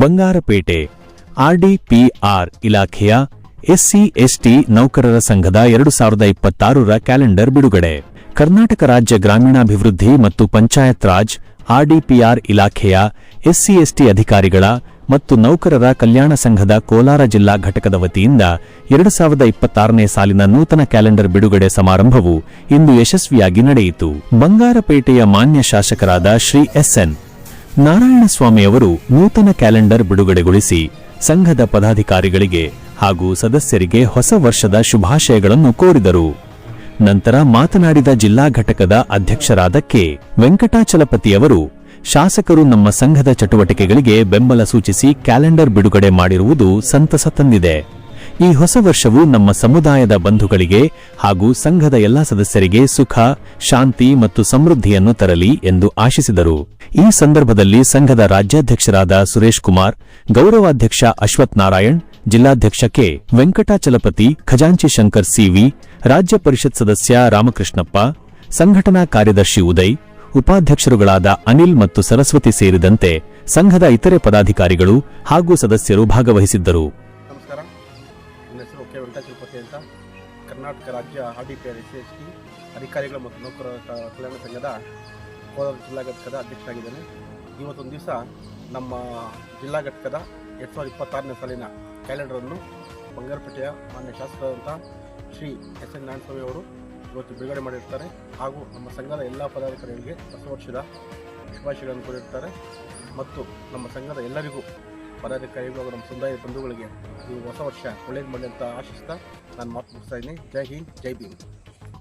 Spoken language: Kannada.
ಬಂಗಾರಪೇಟೆ ಆರ್ಡಿಪಿಆರ್ ಇಲಾಖೆಯ ಎಸ್ಸಿ, ಎಸ್ಟಿ ನೌಕರರ ಸಂಘದ ಎರಡು ಸಾವಿರದ ಇಪ್ಪತ್ತಾರರ ಕ್ಯಾಲೆಂಡರ್ ಬಿಡುಗಡೆ. ಕರ್ನಾಟಕ ರಾಜ್ಯ ಗ್ರಾಮೀಣಾಭಿವೃದ್ಧಿ ಮತ್ತು ಪಂಚಾಯತ್ ರಾಜ್ ಆರ್ಡಿಪಿಆರ್ ಇಲಾಖೆಯ ಎಸ್ಸಿ, ಎಸ್ಟಿ ಅಧಿಕಾರಿಗಳ ಮತ್ತು ನೌಕರರ ಕಲ್ಯಾಣ ಸಂಘದ ಕೋಲಾರ ಜಿಲ್ಲಾ ಘಟಕದ ವತಿಯಿಂದ ಎರಡು ಸಾವಿರದ ಇಪ್ಪತ್ತಾರನೇ ಸಾಲಿನ ನೂತನ ಕ್ಯಾಲೆಂಡರ್ ಬಿಡುಗಡೆ ಸಮಾರಂಭವು ಇಂದು ಯಶಸ್ವಿಯಾಗಿ ನಡೆಯಿತು. ಬಂಗಾರಪೇಟೆಯ ಮಾನ್ಯ ಶಾಸಕರಾದ ಶ್ರೀ ಎಸ್ಎನ್ ನಾರಾಯಣಸ್ವಾಮಿಯವರು ನೂತನ ಕ್ಯಾಲೆಂಡರ್ ಬಿಡುಗಡೆಗೊಳಿಸಿ ಸಂಘದ ಪದಾಧಿಕಾರಿಗಳಿಗೆ ಹಾಗೂ ಸದಸ್ಯರಿಗೆ ಹೊಸ ವರ್ಷದ ಶುಭಾಶಯಗಳನ್ನು ಕೋರಿದರು. ನಂತರ ಮಾತನಾಡಿದ ಜಿಲ್ಲಾ ಘಟಕದ ಅಧ್ಯಕ್ಷರಾದ ಕೆ. ವೆಂಕಟಾಚಲಪತಿಯವರು ಶಾಸಕರು ನಮ್ಮ ಸಂಘದ ಚಟುವಟಿಕೆಗಳಿಗೆ ಬೆಂಬಲ ಸೂಚಿಸಿ ಕ್ಯಾಲೆಂಡರ್ ಬಿಡುಗಡೆ ಮಾಡಿರುವುದು ಸಂತಸ ತಂದಿದೆ. ಈ ಹೊಸ ವರ್ಷವು ನಮ್ಮ ಸಮುದಾಯದ ಬಂಧುಗಳಿಗೆ ಹಾಗೂ ಸಂಘದ ಎಲ್ಲಾ ಸದಸ್ಯರಿಗೆ ಸುಖ, ಶಾಂತಿ ಮತ್ತು ಸಮೃದ್ಧಿಯನ್ನು ತರಲಿ ಎಂದು ಆಶಿಸಿದರು. ಈ ಸಂದರ್ಭದಲ್ಲಿ ಸಂಘದ ರಾಜ್ಯಾಧ್ಯಕ್ಷರಾದ ಸುರೇಶ್ ಕುಮಾರ್, ಗೌರವಾಧ್ಯಕ್ಷ ಅಶ್ವಥ್ ನಾರಾಯಣ್, ಜಿಲ್ಲಾಧ್ಯಕ್ಷ ಕೆ. ವೆಂಕಟಾಚಲಪತಿ, ಖಜಾಂಚಿ ಶಂಕರ್ ಸಿವಿ ರಾಜ್ಯ ಪರಿಷತ್ ಸದಸ್ಯ ರಾಮಕೃಷ್ಣಪ್ಪ, ಸಂಘಟನಾ ಕಾರ್ಯದರ್ಶಿ ಉದಯ್, ಉಪಾಧ್ಯಕ್ಷರುಗಳಾದ ಅನಿಲ್ ಮತ್ತು ಸರಸ್ವತಿ ಸೇರಿದಂತೆ ಸಂಘದ ಇತರೆ ಪದಾಧಿಕಾರಿಗಳು ಹಾಗೂ ಸದಸ್ಯರು ಭಾಗವಹಿಸಿದ್ದರು. ಹೆಸರು ಕೆ ಅಂತ ಕರ್ನಾಟಕ ರಾಜ್ಯ R D C S S T ಅಧಿಕಾರಿಗಳು ಮತ್ತು ನೌಕರರ ಕಲ್ಯಾಣ ಸಂಘದ ಕೋಲಾರ ಜಿಲ್ಲಾ ಘಟಕದ ಅಧ್ಯಕ್ಷರಾಗಿದ್ದೇನೆ. ಇವತ್ತೊಂದು ದಿವಸ ನಮ್ಮ ಜಿಲ್ಲಾ ಘಟಕದ ಎರಡು ಸಾವಿರದ ಇಪ್ಪತ್ತಾರನೇ ಸಾಲಿನ ಕ್ಯಾಲೆಂಡರನ್ನು ಬಂಗಾರಪೇಟೆಯ ಮಾನ್ಯ ಶಾಸಕರಾದಂಥ ಶ್ರೀ ಎಸ್ ಎನ್ ನಾರಾಯಣಸ್ವಾಮಿ ಅವರು ಇವತ್ತು ಬಿಡುಗಡೆ ಮಾಡಿರ್ತಾರೆ ಹಾಗೂ ನಮ್ಮ ಸಂಘದ ಎಲ್ಲ ಪದಾಧಿಕಾರಿಗಳಿಗೆ ಹೊಸ ವರ್ಷದ ಶುಭಾಶಯಗಳನ್ನು ಕೋರಿರ್ತಾರೆ. ಮತ್ತು ನಮ್ಮ ಸಂಘದ ಎಲ್ಲರಿಗೂ ಪದಾಧಿಕಾರಿಗಳು ಹಾಗೂ ನಮ್ಮ ಸಮುದಾಯ ಬಂಧುಗಳಿಗೆ ಈ ಹೊಸ ವರ್ಷ ಒಳ್ಳೇದು ಮಾಡಿದಂಥ ಅಂತ ಆಶಿಸ್ತಾ ನಾನು ಮಾತು ಮುಗಿಸ್ತಾ ಇದ್ದೀನಿ. ಜೈ ಹಿಂದ್, ಜೈ ಭೀಮ್.